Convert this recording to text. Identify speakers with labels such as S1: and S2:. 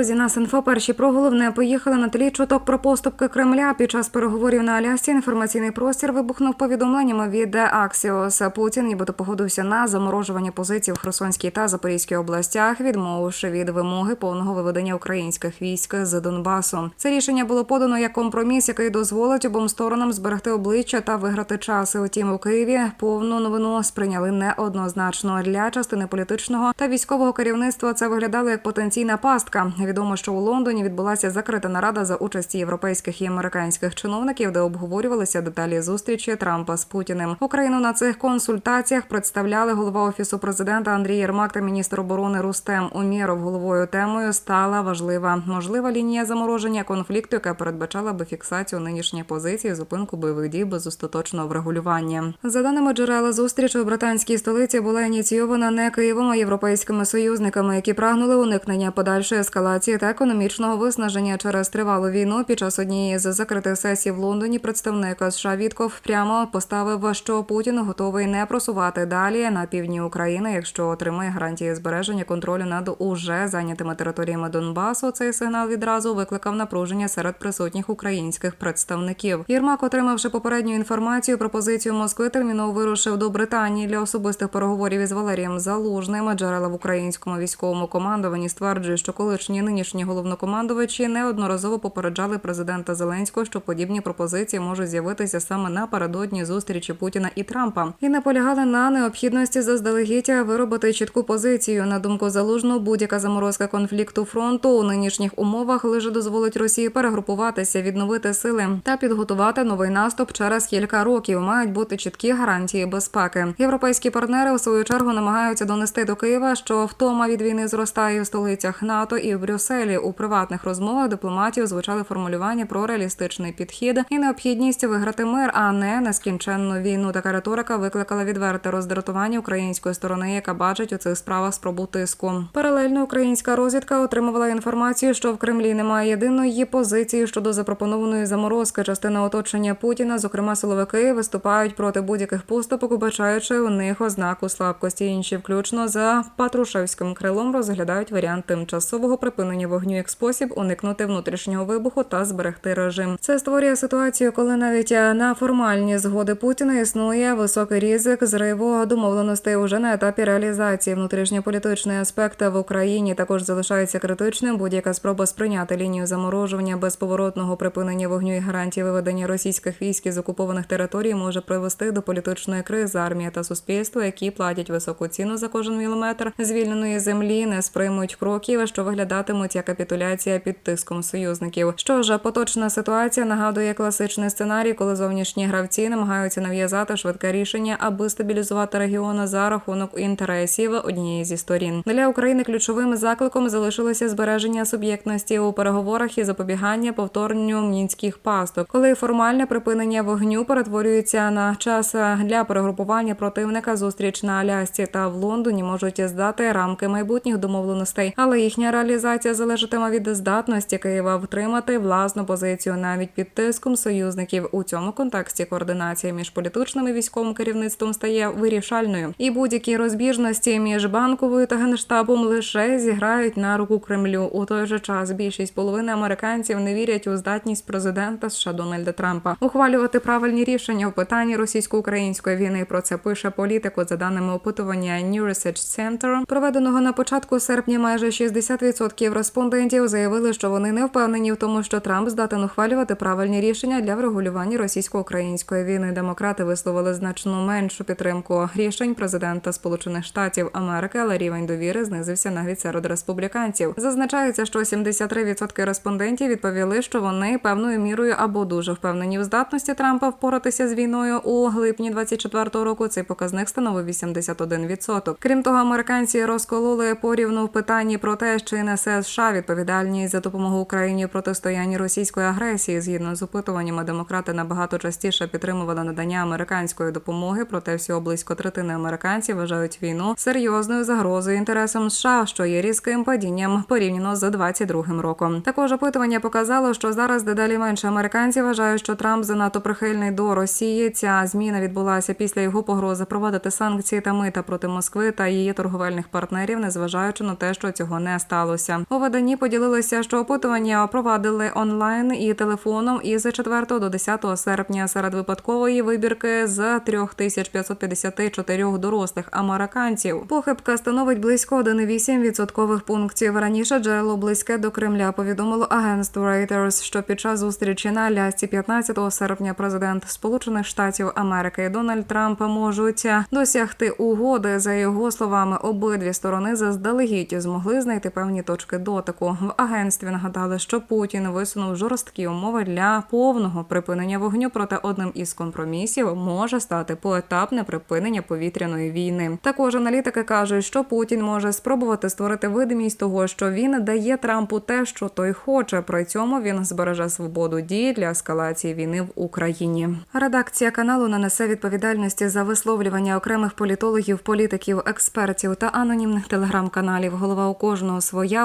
S1: друзі, нас інфо перші про головне поїхали на тлі чуток про поступки Кремля. Під час переговорів на Алясці інформаційний простір вибухнув повідомленнями від Аксіос. Путін нібито погодився на заморожування позицій в Херсонській та Запорізькій областях, відмовивши від вимоги повного виведення українських військ з Донбасу. Це рішення було подано як компроміс, який дозволить обом сторонам зберегти обличчя та виграти час. Утім, у Києві повну новину сприйняли неоднозначно для частини політичного та військового керівництва. Це виглядало як потенційна пастка. Відомо, що у Лондоні відбулася закрита нарада за участі європейських і американських чиновників, де обговорювалися деталі зустрічі Трампа з Путіним. Україну на цих консультаціях представляли голова офісу президента Андрій Єрмак та міністр оборони Рустем Умєров. Головою темою стала важлива можлива лінія замороження конфлікту, яка передбачала би фіксацію нинішніх позицій, зупинку бойових дій без остаточного врегулювання. За даними джерела зустріч у британській столиці була ініційована не Києвом, а європейськими союзниками, які прагнули уникнення подальшої ескалації та економічного виснаження через тривалу війну. Під час однієї з закритих сесій в Лондоні представник США Вітков прямо поставив, що Путін готовий не просувати далі на півдні України, якщо отримає гарантії збереження контролю над уже зайнятими територіями Донбасу. Цей сигнал відразу викликав напруження серед присутніх українських представників. Єрмак, отримавши попередню інформацію про позицію Москви, терміново вирушив до Британії для особистих переговорів із Валерієм Залужним. Джерела в українському військовому командуванні стверджує, що колишні і нинішні головнокомандувачі неодноразово попереджали президента Зеленського, що подібні пропозиції можуть з'явитися саме напередодні зустрічі Путіна і Трампа, і наполягали на необхідності заздалегідь виробити чітку позицію. На думку залужного, будь-яка заморозка конфлікту фронту у нинішніх умовах лише дозволить Росії перегрупуватися, відновити сили та підготувати новий наступ через кілька років. Мають бути чіткі гарантії безпеки. Європейські партнери у свою чергу намагаються донести до Києва, що втома від війни зростає в столицях НАТО і в Брюсселі. У приватних розмовах дипломатів звучали формулювання про реалістичний підхід і необхідність виграти мир, а не нескінченну війну. Така риторика викликала відверте роздратування української сторони, яка бачить у цих справах спробу тиску. Паралельно українська розвідка отримувала інформацію, що в Кремлі немає єдиної позиції щодо запропонованої заморозки. Частина оточення Путіна, зокрема силовики, виступають проти будь-яких поступок, убачаючи у них ознаку слабкості. Інші, включно за Патрушевським крилом, розглядають варіант тимчасового припинення вогню як спосіб уникнути внутрішнього вибуху та зберегти режим. Це створює ситуацію, коли навіть на формальні згоди Путіна існує високий ризик зриву домовленостей уже на етапі реалізації. Внутрішньополітичний аспект в Україні також залишається критичним. Будь-яка спроба сприйняти лінію заморожування безповоротного припинення вогню і гарантії виведення російських військ із окупованих територій може привести до політичної кризи. Армія та суспільство, які платять високу ціну за кожен міліметр звільненої землі, не сприймуть кроків, що виглядатимуть як капітуляція під тиском союзників. Що ж, поточна ситуація нагадує класичний сценарій, коли зовнішні гравці намагаються нав'язати швидке рішення, аби стабілізувати регіон за рахунок інтересів однієї зі сторін. Для України ключовим закликом залишилося збереження суб'єктності у переговорах і запобігання повторенню мінських пасток, коли формальне припинення вогню перетворюється на час для перегрупування противника. Зустріч на Алясці та в Лондоні можуть здати рамки майбутніх домовленостей, але їхня реалізація залежатиме від здатності Києва втримати власну позицію навіть під тиском союзників. У цьому контексті координація між політичним і військовим керівництвом стає вирішальною, і будь-які розбіжності між банковою та генштабом лише зіграють на руку Кремлю. У той же час більшість половини американців не вірять у здатність президента США Дональда Трампа ухвалювати правильні рішення в питанні російсько-української війни. Про це пише політику за даними опитування New Research Center, проведеного на початку серпня. Майже 60% респондентів заявили, що вони не впевнені в тому, що Трамп здатен ухвалювати правильні рішення для врегулювання російсько-української війни. Демократи висловили значно меншу підтримку рішень президента Сполучених Штатів Америки, але рівень довіри знизився навіть серед республіканців. Зазначається, що 73% респондентів відповіли, що вони певною мірою або дуже впевнені в здатності Трампа впоратися з війною у липні 24-го року. Цей показник становив 81%. Крім того, американці розкололи порівну в питанні про те, чи несе США відповідальність за допомогу Україні протистоянні російської агресії. Згідно з опитуваннями, демократи набагато частіше підтримували надання американської допомоги. Проте всього близько третини американців вважають війну серйозною загрозою інтересам США, що є різким падінням порівняно з 22-м роком. Також опитування показало, що зараз дедалі менше американців вважають, що Трамп занадто прихильний до Росії. Ця зміна відбулася після його погрози проводити санкції та мита проти Москви та її торговельних партнерів, незважаючи на те, що цього не сталося. У виданні поділилися, що опитування провадили онлайн і телефоном із 4 до 10 серпня серед випадкової вибірки з 3554 дорослих американців. Похибка становить близько 1,8 відсоткових пунктів. Раніше джерело близьке до Кремля повідомило агентство Reuters, що під час зустрічі на Алясці 15 серпня президент Сполучених Штатів Америки Дональд Трамп можуть досягти угоди. За його словами, обидві сторони заздалегідь змогли знайти певні точки дотику. В агентстві нагадали, що Путін висунув жорсткі умови для повного припинення вогню. Проте одним із компромісів може стати поетапне припинення повітряної війни. Також аналітики кажуть, що Путін може спробувати створити видимість того, що він дає Трампу те, що той хоче. При цьому він збереже свободу дії для ескалації війни в Україні. Редакція каналу не несе відповідальності за висловлювання окремих політологів, політиків, експертів та анонімних телеграм-каналів. Голова у кожного своя